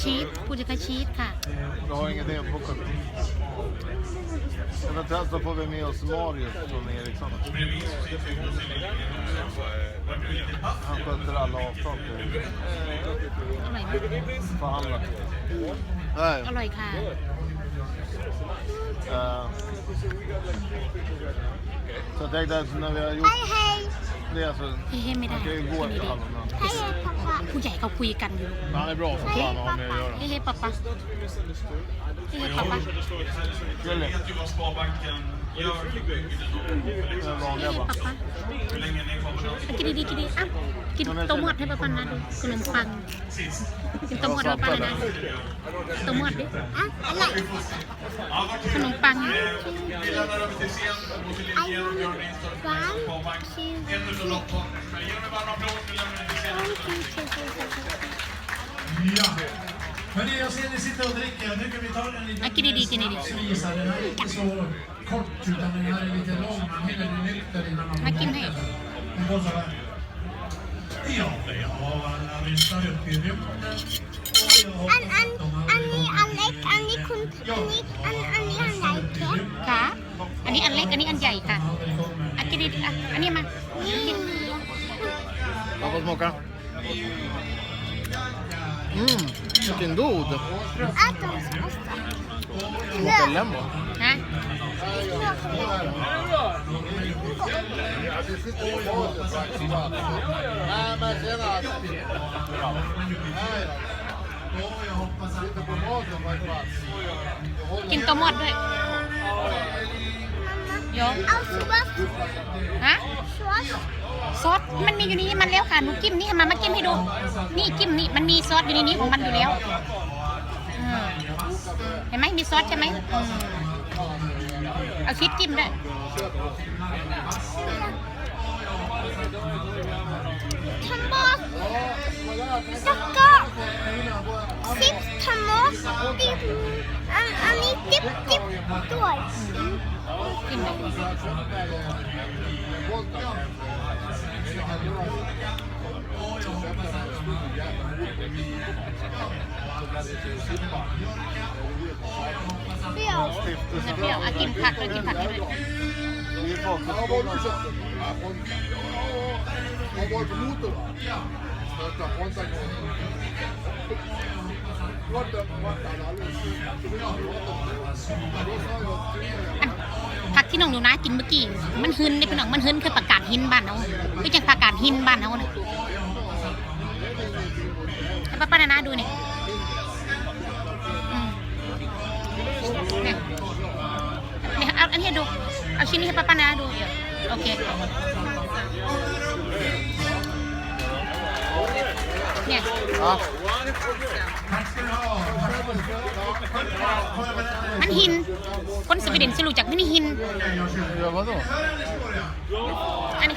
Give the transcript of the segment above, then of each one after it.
ชีสกูจะกระชีสค่ะ Vi har inget inbokat. Eventuellt så får vi med oss Marius från Ericsson. Han sköter alla avtal till อร่อยมาก förhandlare. Nej, อร่อยค่ะ eh, så jag tänkte att när vi har gjort det så เฮ้ยๆไม่ได้ man kan ju ผู้ใหญ่เขาคุยกันอยู่ Han är bra som fan att ha med att göra. เฮ้ยเฮ้ยป๊าป๊าเฮ้ยเฮ้ยป๊าป๊า Jag vet ju vad Sparbanken gör i bygden och Den เฮ้ย vanliga เฮ้ย bara. ป๊าป๊า hur länge ni kommer att อ่ะกินดีๆกินดีอ่ะกินเต้าหมอดให้ป๊าป๊านะดูขนมปัง sist. กินเต้าหมอดให้ป๊าป๊านะเต้าหมอดดิอ่ะอร่อย Ja, vad ข kul. นมปัง Vi lämnar över till scen och går till linjen. Björn Lindström, Sparbank. Henderson och partners. Ge mig bara en applåd. Vi lämnar Men det, jag ser ni sitter och dricker. Jag tycker vi tar en liten svis här. Den här är inte så kort utan den här är lite lång. Man hinner bli nykter innan man blir nykter. Den går så här. Ja, vi har alla ryssar uppe i rymden. Annie, Alex, Annie, kun, Annie, Annie, Annie, Alex. ค่ะอันนี้อันเล็กอันนี้อันใหญ่ค่ะอันกินดีๆอ่ะอันนี้มากิน Vamos mocar. Mm, vilken god! Ät den Smakar lemon? Nej. Vilken tomat? ยอาฮะซอส มันมีอยู่นี่มันแล้วค่ะ หนูกิมนี่ทำมามากิมให้ดู นี่กิมนี่ มันมีซอสอยู่ในนี้ของมันอยู่แล้ว เห็นไหมมีซอสใช่ไหมเอาคิดกิมด้วยทัมโบสักก็ซิปทัมโสกิมอันนี้กิมกิมด้วยเปรี้ยวจะเปรี้ยวอ่ะกินผักเลยกินผักเลยมีบอกกับคน Han var på motor. Starta, ผักที่น้องหนูนะกินเมื่อกี้มันหึนได้พี่น้องมันหึนคือประกาศหินบ้านเอาไม่ใช่ประกาศหินบ้านเอาเนี่ยป้าป้านะดูนี่เนี่ยเอาอันนี้ดูเอาชิ้นนี้ให้ป้าป้านะดูโอเคเนี่ยมันหิน คนสวีเดนสิรู้จักไมันหินอันนี้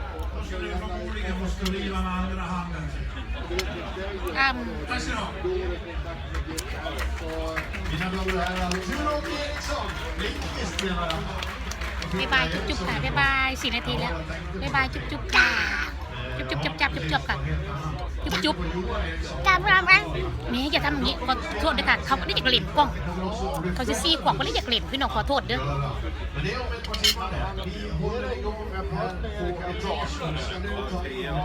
บายจุ๊บจุ๊บค่ะบายบสี่นาทีแล้วบายบจุ๊บจุ๊บจ้าจุบจุบจับจับจุบจุ๊บค่ะจุบจุบจำรามอ่ะแม่อย่าทำอย่างนี้ ขอโทษด้วยค่ะ เขาไม่ได้อยากเล่นกล้องเขาจะซีขกล่องก็ได้อยากเล่นพี่น้องขอโทษเด้อ